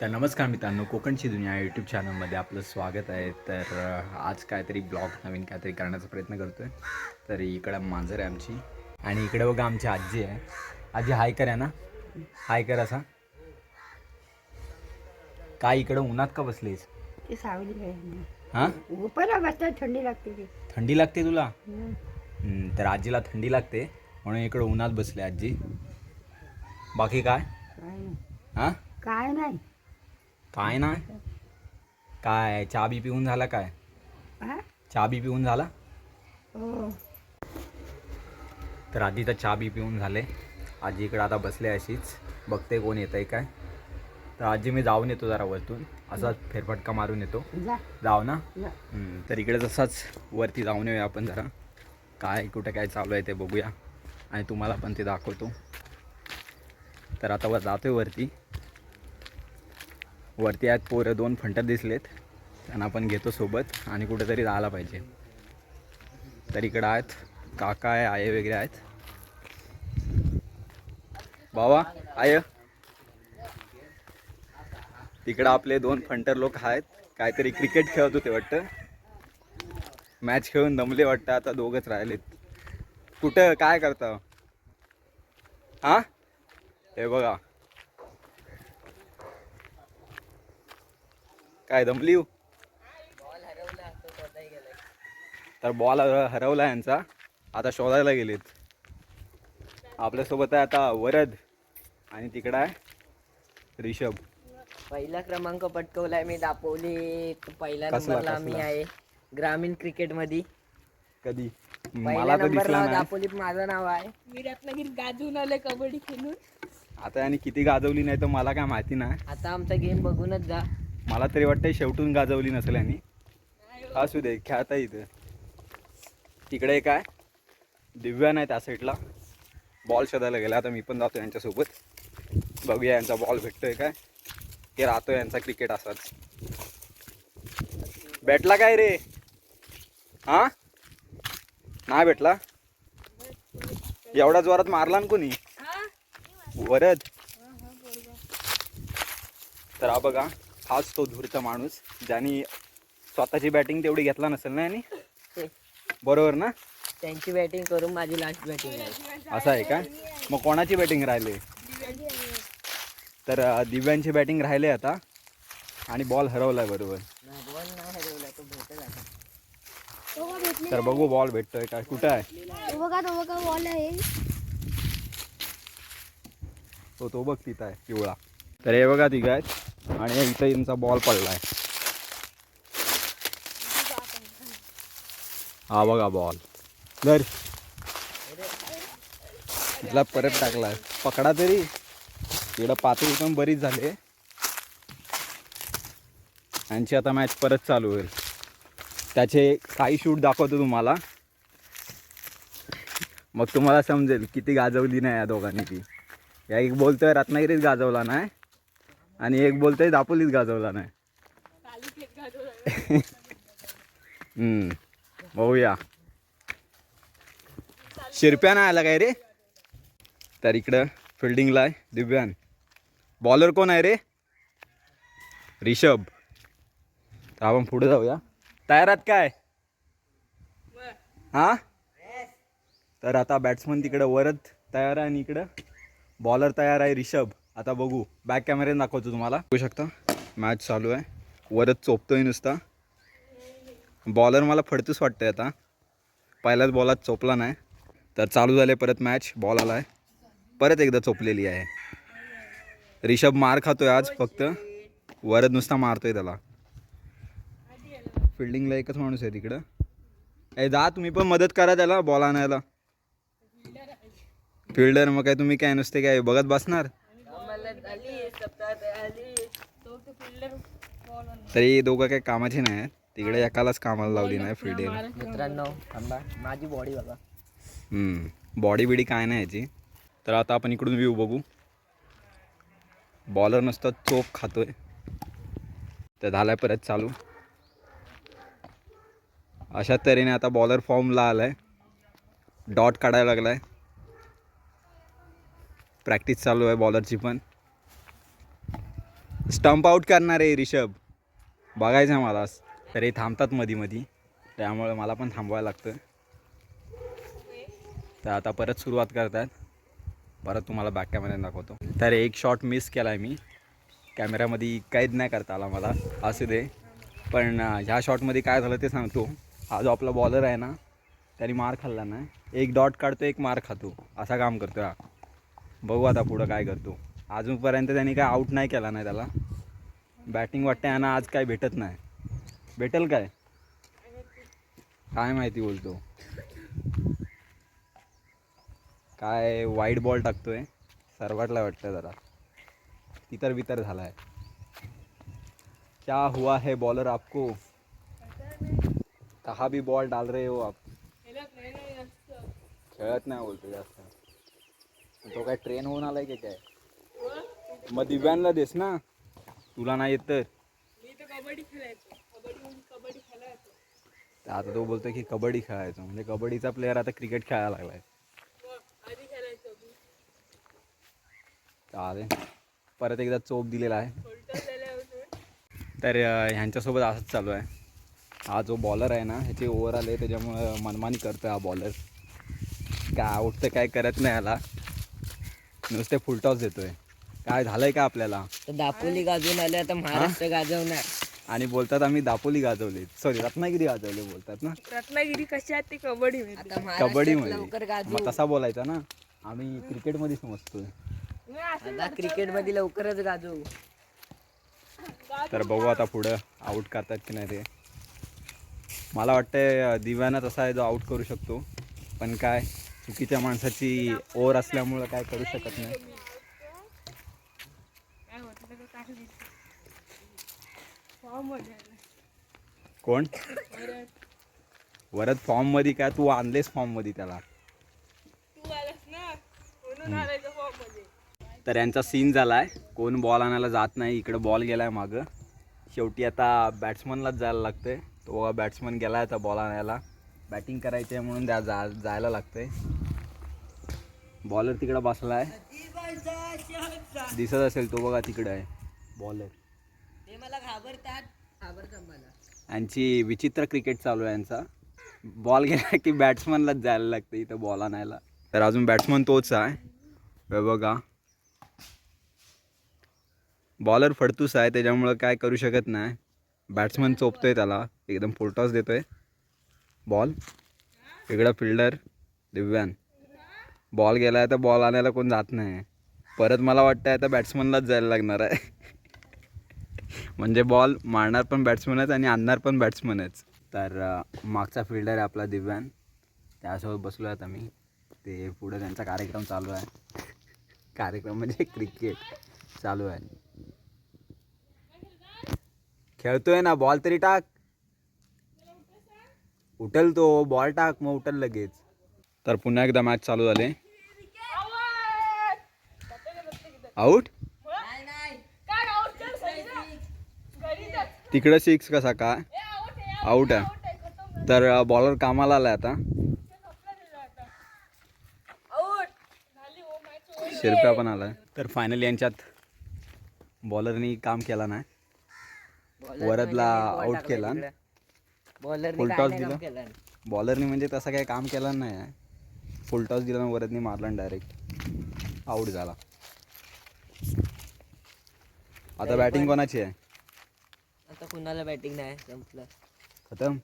तर नमस्कार मित्रांनो कोकणची दुनिया यूट्यूब चॅनलमध्ये आपलं स्वागत आहे. तर आज काहीतरी ब्लॉग नवीन काहीतरी करण्याचा प्रयत्न करतो आहे तर इकडं मांजर आहे आमची आणि इकडे बघा आमची आजी आहे. आजी हाय करा ना हाय कर असा. काय इकडं उन्हात का बसलीस? ती सावली आहे. हां? थंडी लागते ती. थंडी लागते तुला. हम्म, तर आजीला थंडी लागते म्हणून इकडं उन्हात बसले आजी. बाकी काय? काय नाही. हां? काय नाही. काय नाही काय चहा बी पिऊन झाला काय? चहा बी पिऊन झाला? हो. तर आधी तर चहा बी पिऊन झाले. आजी इकडे आता बसले अशीच. बघते कोण येत आहे काय. तर आजी मी जाऊन येतो जरा वरतून. असाच फेरफटका मारून येतो. जाऊ ना? तर इकडे तसाच वरती जाऊन येऊया आपण जरा. काय कुठं काय चालू आहे ते बघूया. आणि तुम्हाला पण ते दाखवतो. तर आता वर जातोय वरती. वरती आहेत पोरं दोन फंटर दिसलेत. त्यांना आपण घेतो सोबत आणि कुठेतरी जायला पाहिजे. तर इकडं आहेत काका आहे आये वगैरे आहेत. बाबा आय तिकडं आपले दोन फंटर लोक आहेत. काहीतरी क्रिकेट खेळत होते वाटतं. मॅच खेळून दमले वाटतं आता दोघंच राहिलेत. कुठं काय करता? हा? हे बघा. काय दमली हो? तर बॉल हरवला यांचा. आता शोधायला गेलेत. आपल्यासोबत आहे आता वरद आणि तिकडं आहे रिषभ पहिला क्रमांक पटकवलाय मी दापोली पहिल्या कसला, नंबरला मी? आहे ग्रामीण क्रिकेटमध्ये कधी? पहिल्या मला तर दिसला नंबरला नाही. दापोलीत माझं नाव आहे. मी रत्नागिरी गाजून आले कबड्डी खेळून. आता यांनी किती गाजवली नाही तर मला काय माहिती नाही. आता आमचा गेम बघूनच जा. मला तरी वाटतंय शेवटून गाजवली नसेल यांनी. असू दे खेळता इथं. तिकडे काय दिव्या नाही त्या साईडला बॉल शोधायला गेला. आता मी पण जातो यांच्यासोबत. बघूया यांचा बॉल भेटतोय काय. की राहतोय यांचा क्रिकेट असाच. भेटला काय रे? हा? नाही भेटला? एवढ्या जोरात मारला ना कोणी? वरद. तर हा बघा. हाच तो धूरचा माणूस ज्याने स्वतःची बॅटिंग तेवढी घेतला नसेल ना यांनी? ते. बरोबर ना? त्यांची बॅटिंग करून माझी लास्ट बॅटिंग आहे. असं आहे का? मग कोणाची बॅटिंग राहिले? तर दिव्यांची बॅटिंग राहिले आता. आणि बॉल हरवलाय बरोबर. तो तर बघू बॉल भेटतोय काय कुठं आहे? तो बघा तो बघा बॉल आहे. तो तो बघ तिथं आहे पिवळा. तर हे बघा तिघ आहेत. आणि इथं यांचा बॉल पडलाय. हा बघा बॉल धर. इथला परत टाकलाय. पकडा तरी. इकडं पातळी पण बरीच झाली यांची आता मॅच परत चालू होईल. त्याचे काही शूट दाखवतो तुम्हाला. मग तुम्हाला समजेल किती गाजवली नाही या दोघांनी ती. या एक बोलतोय रत्नागिरीत गाजवला नाही. आणि एक बोलतोय दापोलीत गाजवला नाही. बघूया. शिरप्या आला काय रे? तर इकडं फिल्डिंगला आहे दिव्यान. बॉलर कोण आहे रे? रिषभ तर आपण पुढे जाऊया. तयारात काय? हा? तर आता बॅट्समन तिकडं वरत तयार आहे आणि इकडं. बॉलर तयार आहे रिषभ आता बघू. बॅक कॅमेऱ्याने दाखवतो तुम्हाला. बघू शकता? मॅच चालू आहे. वरच चोपतोय नुसता. बॉलर मला फडतूच वाटतंय आता. पहिल्याच बॉलात चोपला नाही. तर चालू झाले परत मॅच बॉल आला आहे परत एकदा चोपलेली आहे. रिषभ मार खातोय आज फक्त. वरद नुसता मारतोय त्याला. फिल्डिंगला एकच माणूस आहे तिकडं. ए जा तुम्ही पण मदत करा त्याला. बॉल आणायला. फिल्डर मग काय तुम्ही काय नुसते काय बघत बसणार? तरी दोघं काही कामाचे नाही आहेत. तिकडे एकालाच कामाला लावली नाही फिल्डिंग मित्रांनो थांबा. माझी बॉडी बघा. बॉडी बिडी काय नाही याची. तर आता आपण इकडून व्ह्यू बघू. बॉलर नुसतं चोप खातोय. तर झालाय परत चालू. अशा तऱ्हेने आता बॉलर फॉर्मला आलाय. डॉट काढायला लागलाय. प्रॅक्टिस चालू आहे बॉलरची पण. स्टंप आउट करणार आहे रिषभ. बघायचं आहे मला. तर हे थांबतात मधी मधी. त्यामुळे मला पण थांबवायला लागतं. तर आता परत सुरुवात करतात. परत तुम्हाला बॅक कॅमेऱ्याने दाखवतो. तर एक शॉट मिस केला आहे मी कॅमेऱ्यामध्ये काहीच नाही करता आला मला. असू दे. पण ह्या शॉटमध्ये काय झालं ते सांगतो. हा जो आपला बॉलर आहे ना त्याने मार खाल्ला ना. एक डॉट काढतो एक मार खातो. असा काम करतो हा. बघू आता पुढं काय करतो. अजूनपर्यंत त्यांनी काय आऊट नाही केला नाही त्याला. बॅटिंग वाटते यांना आज काय भेटत नाही. भेटेल काय? काय माहिती बोलतो. काय वाईट बॉल टाकतोय. सर्वातला वाटतं जरा. तितर बितर झाला आहे क्या हुआ है बॉलर आपको? कहा भी बॉल डाल रहे हो आप? खेळत नाही बोलतो जास्त. तो काय ट्रेन होऊन आलाय की काय? मग दिव्यांना देस ना. तुला नाही येत तर. तर आता तो बोलतोय की कबड्डी खेळायचं. म्हणजे कबड्डीचा प्लेअर आता क्रिकेट खेळायला लागलाय. चालेल. परत एकदा चोप दिलेला आहे. तर अं, ह्यांच्यासोबत असंच चालू आहे. हा जो बॉलर आहे ना ह्याचे ओव्हर आले त्याच्यामुळं मनमानी करतो हा बॉलर काय आउट तर काय करत नाही याला. नुसते फुलटॉस देतोय. काय झालंय का आपल्याला? तर दापोली गाजून आले आता महाराष्ट्र गाजवणार. आणि बोलतात आम्ही दापोली गाजवले. सॉरी रत्नागिरी गाजवले बोलतात ना? रत्नागिरी कशी आहे ते कबड्डी मध्ये? आता महाराष्ट्रात कबड्डीमध्ये लवकर गाजू मग तसा बोलायचा ना? आम्ही क्रिकेटमध्ये समजतोय आता क्रिकेटमध्ये लवकरच गाजू तर बघू आता पुढं आऊट करतात की नाही ते. मला वाटतंय दिव्याना तसा आहे जो आऊट करू शकतो. पण काय चुकीच्या माणसाची ओव्हर असल्यामुळं काय करू शकत नाही. टाकली फॉर्म कोण? वरद फॉर्ममध्ये काय तू आणलेस फॉर्ममध्ये त्याला. तर यांचा सीन झालाय. कोण बॉल आणायला जात नाही इकडं बॉल गेलाय माग. मागं शेवटी आता बॅट्समनलाच जायला लागतंय. तो बॅट्समन गेला आता बॉल आणायला. बॅटिंग करायची आहे म्हणून त्या जा जायला लागतंय. बॉलर तिकडं बसला आहे दिसत असेल तो बघा तिकडं आहे. बॉलर ते मला घाबरतात. घाबरतात मला. यांची विचित्र क्रिकेट चालू आहे यांचा. बॉल गेला की बॅट्समनलाच जायला लागतं इथं बॉल आणायला. तर अजून बॅट्समन तोच आहे. बघा. बॉलर फडतूस आहे त्याच्यामुळं काय करू शकत नाही. बॅट्समन चोपतोय त्याला. एकदम फुलटॉस देतोय. बॉल इकडं फिल्डर दिव्यान. बॉल गेला आहे तर बॉल आणायला कोण जात नाही. परत मला वाटतं आता बॅट्समनलाच जायला लागणार आहे. म्हणजे बॉल मारणार पण बॅट्समनच आणि आणणार पण बॅट्समनच तर मागचा फिल्डर आहे आपला दिव्यान. त्यासोबत बसलो आहे आता मी. ते पुढे त्यांचा कार्यक्रम चालू आहे. कार्यक्रम म्हणजे क्रिकेट चालू आहे. खेळतोय ना बॉल तरी टाक. उठल तो बॉल टाक मग उठल लगेच. तर पुन्हा एकदा मॅच चालू झाले. आऊट नाही नाही काय आउट कर संजय. घरी जा. तिकडं सिक्स कसा out आऊट आहे. तर बॉलर कामाला आलाय आता. शिरप्या पण आलाय. तर फायनली यांच्यात बॉलरनी काम केला नाही. वरदला out केला. बॉलर Full toss काम दिलं. केलं. बॉलरनी म्हणजे तसं काही काम केलं नाही आहे. फुल टॉस दिला आणि वरदनी मारला डायरेक्ट आऊट झाला. आता बॅटिंग कोणाची आहे? आता कुणाला बॅटिंग नाही संपलं खतम.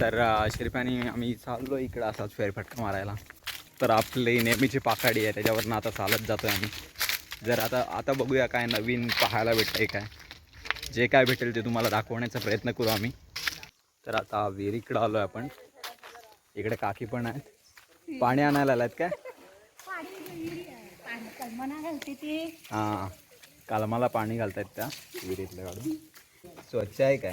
तर अं, शिरप्याने आम्ही चाललो इकडं असाच फेरफटका मारायला. तर आपली नेहमीची पाखाडी आहे त्याच्यावरनं आता चालत जातो आम्ही. जर आता आता बघूया काय नवीन पाहायला भेटतंय काय. जे काय भेटेल ते तुम्हाला दाखवण्याचा प्रयत्न करू आम्ही. तर आता विहिरीकडं आलो आहे आपण. इकडे काकी पण आहेत. पाणी आणायला आलात काय? कल्पना घालते ती. हां. काल मला पाणी घालतायत त्या विहिरीतलं काढून. स्वच्छ आहे काय?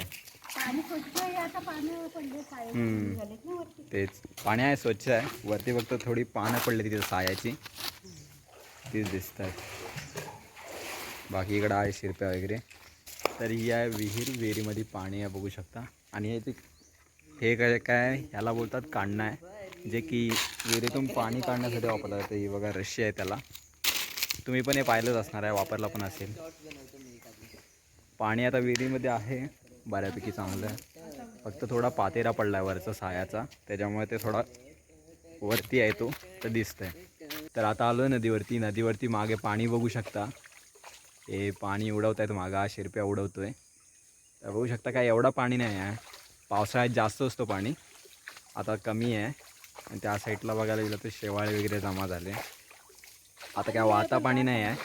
तेच. पाणी आहे स्वच्छ आहे. वरती फक्त थोडी पानं पडली तिथे सायाची. तीच दिसत आहेत बाकी इकडं आहे शिरप्या वगैरे. तर ही आहे विहीर विहिरीमध्ये पाणी आहे बघू शकता. आणि हे ते हे काय काय ह्याला बोलतात काढणं आहे. जे की विहिरीतून पाणी काढण्यासाठी वापरलं जातं ही बघा रशी आहे त्याला. तुम्ही पण हे पाहिलंच असणार आहे वापरला पण असेल. पाणी आता विहिरीमध्ये आहे बऱ्यापैकी चांगलं आहे. फक्त थोडा पातेरा पडला आहे वरचा सायाचा त्याच्यामुळे ते थोडा वरती आहे तो तर दिसतंय. तर आता आलो आहे नदीवरती नदीवरती मागे पाणी बघू शकता. हे पाणी उडवत आहेत मागा शिरप्या आहे तर बघू शकता काय एवढं पाणी नाही आहे. पावसाळ्यात जास्त असतो पाणी. आता कमी आहे. आणि त्या साईडला बघायला गेलं तर शेवाळे वगैरे जमा झाले. आता काय वाहता पाणी नाही आहे.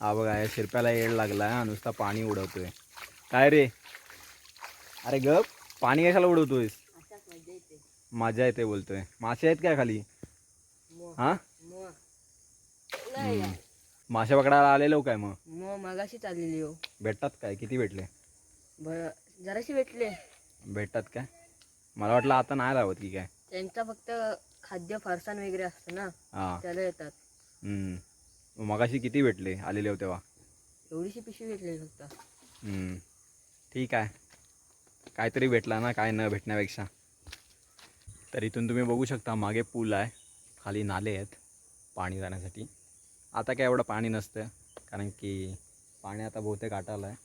हा बघा या शिरप्याला येड लागला आहे नुसता पाणी उडवतोय. काय रे? अरे गप पाणी कशाला उडवतोयस? मजा येते बोलतोय. मासे आहेत काय खाली? हा. मासे पकडायला आलेलो काय मग? मो मगाशी चाललेली हो भेटतात काय? किती भेटले? जराशी भेटले भेटतात काय? मला वाटलं आता नाही लावत की काय. त्यांचा फक्त खाद्य फरसाण वगैरे असतं ना त्याला येतात. मग मगाशी किती भेटले? आलेले होते तेव्हा. एवढीशी पिशवी भेटली फक्त. हम्म. ठीक आहे. काहीतरी भेटला ना काय न भेटण्यापेक्षा. तर इथून तुम्ही बघू शकता मागे पूल आहे. खाली नाले आहेत पाणी जाण्यासाठी. आता काय एवढं पाणी नसतं कारण की पाणी आता बहुतेक आटालं आहे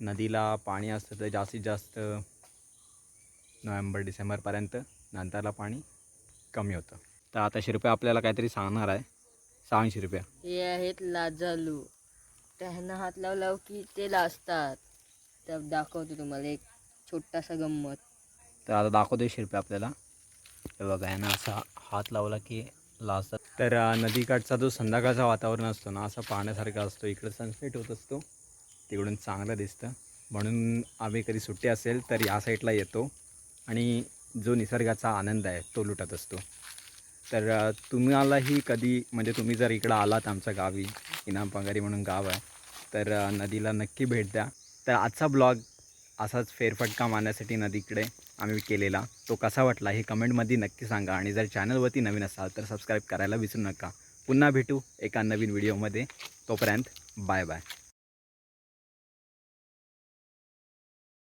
नदीला पाणी असतं तर जास्तीत जास्त नोव्हेंबर डिसेंबरपर्यंत नंतरला पाणी कमी होतं. तर आता शिरप्या आपल्याला काहीतरी सांगणार आहे. सांग शिरप्या हे आहेत लाजालू. त्यांना हात लावला की ते लाजतात. तर दाखवतो तुम्हाला एक छोटासा गंमत. तर आता दाखवतोय शिरप्या आपल्याला. हे बघा यानं असा हात लावला की लाजतात. तर नदीकाठचा जो संध्याकाळचा वातावरण असतो ना असा पाहण्यासारखा असतो. इकडे सनसेट होत असतो. तिकडून चांगलं दिसतं. म्हणून आम्ही कधी सुट्टी असेल तर या साईडला येतो. आणि जो निसर्गाचा आनंद आहे तो लुटत असतो. तर तुम्हालाही कधी म्हणजे तुम्ही जर इकडं आलात आमच्या गावी इनाम पंगारी म्हणून गाव आहे तर नदीला नक्की भेट द्या. तर आजचा ब्लॉग असाच फेरफटका मारण्यासाठी नदीकडे आम्ही केलेला. तो कसा वाटला हे कमेंटमध्ये नक्की सांगा आणि जर चॅनलवरती नवीन असाल तर सबस्क्राईब करायला विसरू नका. पुन्हा भेटू एका नवीन व्हिडिओमध्ये. तोपर्यंत बाय बाय.